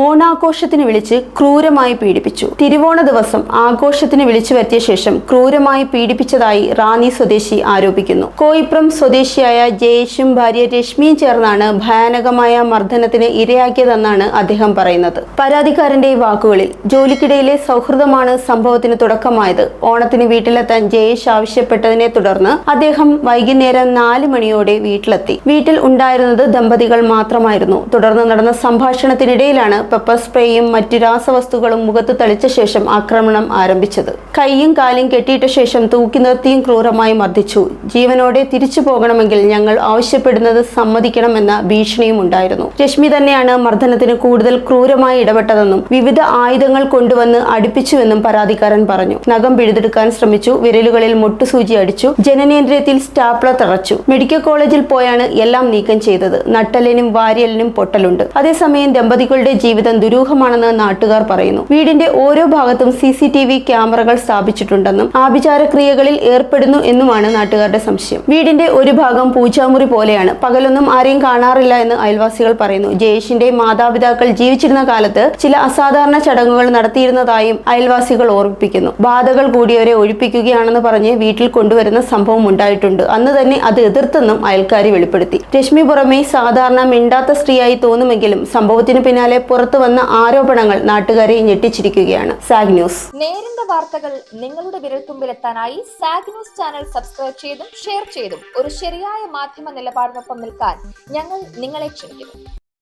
ഓണാഘോഷത്തിന് വിളിച്ച് ക്രൂരമായി പീഡിപ്പിച്ചു. തിരുവോണ ദിവസം ആഘോഷത്തിന് വിളിച്ചു വരുത്തിയ ശേഷം ക്രൂരമായി പീഡിപ്പിച്ചതായി റാന്നി സ്വദേശി ആരോപിക്കുന്നു. കോയിപ്രം സ്വദേശിയായ ജയേഷും ഭാര്യ രശ്മിയും ചേർന്നാണ് ഭയാനകമായ മർദ്ദനത്തിന് ഇരയാക്കിയതെന്നാണ് അദ്ദേഹം പറയുന്നത്. പരാതിക്കാരന്റെ വാക്കുകളിൽ ജോലിക്കിടയിലെ സൗഹൃദമാണ് സംഭവത്തിന് തുടക്കമായത്. ഓണത്തിന് വീട്ടിലെത്താൻ ജയേഷ് ആവശ്യപ്പെട്ടതിനെ തുടർന്ന് അദ്ദേഹം വൈകുന്നേരം നാല് മണിയോടെ വീട്ടിലെത്തി. വീട്ടിൽ ഉണ്ടായിരുന്നത് ദമ്പതികൾ മാത്രമായിരുന്നു. തുടർന്ന് നടന്ന സംഭാഷണത്തിനിടയിലാണ് പെപ്പർ സ്പ്രേയും മറ്റു രാസവസ്തുക്കളും മുഖത്ത് തളിച്ച ശേഷം ആക്രമണം ആരംഭിച്ചത്. കൈയും കാലും കെട്ടിയിട്ട ശേഷം തൂക്കി നിർത്തിയും ക്രൂരമായി മർദ്ദിച്ചു. ജീവനോടെ തിരിച്ചു പോകണമെങ്കിൽ ഞങ്ങൾ ആവശ്യപ്പെടുന്നത് സമ്മതിക്കണമെന്ന ഭീഷണിയും ഉണ്ടായിരുന്നു. രശ്മി തന്നെയാണ് മർദ്ദനത്തിന് കൂടുതൽ ക്രൂരമായി ഇടപെട്ടതെന്നും വിവിധ ആയുധങ്ങൾ കൊണ്ടുവന്ന് അടുപ്പിച്ചുവെന്നും പരാതിക്കാരൻ പറഞ്ഞു. നഖം പിഴുതെടുക്കാൻ ശ്രമിച്ചു വിരലുകളിൽ മുട്ടുസൂചി അടിച്ചു ജനനേന്ദ്രിയത്തിൽ സ്റ്റാപ്ല തറച്ചു. മെഡിക്കൽ കോളേജിൽ പോയാണ് എല്ലാം നീക്കം ചെയ്തത്. നട്ടലിനും വാരിയലിനും പൊട്ടലുണ്ട്. അതേസമയം ദമ്പതികളുടെ ജീവിതം ദുരൂഹമാണെന്ന് നാട്ടുകാർ പറയുന്നു. വീടിന്റെ ഓരോ ഭാഗത്തും സി സി ടി വി ക്യാമറകൾ സ്ഥാപിച്ചിട്ടുണ്ടെന്നും ആഭിചാരക്രിയകളിൽ ഏർപ്പെടുന്നു എന്നുമാണ് നാട്ടുകാരുടെ സംശയം. വീടിന്റെ ഒരു ഭാഗം പൂജാമുറി പോലെയാണ്. പകലൊന്നും ആരെയും കാണാറില്ല എന്ന് അയൽവാസികൾ പറയുന്നു. ജയേഷിന്റെ മാതാപിതാക്കൾ ജീവിച്ചിരുന്ന കാലത്ത് ചില അസാധാരണ ചടങ്ങുകൾ നടത്തിയിരുന്നതായും അയൽവാസികൾ ഓർമ്മിപ്പിക്കുന്നു. ബാധകൾ കൂടിയവരെ ഒഴിപ്പിക്കുകയാണെന്ന് പറഞ്ഞ് വീട്ടിൽ കൊണ്ടുവരുന്ന സംഭവം ഉണ്ടായിട്ടുണ്ട്. അന്ന് തന്നെ അത് എതിർത്തെന്നും അയൽക്കാരി വെളിപ്പെടുത്തി. രശ്മി പുറമെ സാധാരണ മിണ്ടാത്ത സ്ത്രീയായി തോന്നുമെങ്കിലും സംഭവത്തിന് പിന്നാലെ പുറത്തു വന്ന ആരോപണങ്ങൾ നാട്ടുകാരെ ഞെട്ടിച്ചിരിക്കുകയാണ്. Sag news. നേരിന്റെ വാർത്തകൾ നിങ്ങളുടെ വിരൽത്തുമ്പിലെത്താനായി സാഗ് ന്യൂസ് ചാനൽ സബ്സ്ക്രൈബ് ചെയ്തും ഷെയർ ചെയ്തും ഒരു ശരിയായ മാധ്യമ നിലപാടിനൊപ്പം നിൽക്കാൻ ഞങ്ങൾ നിങ്ങളെ ക്ഷണിക്കുന്നു.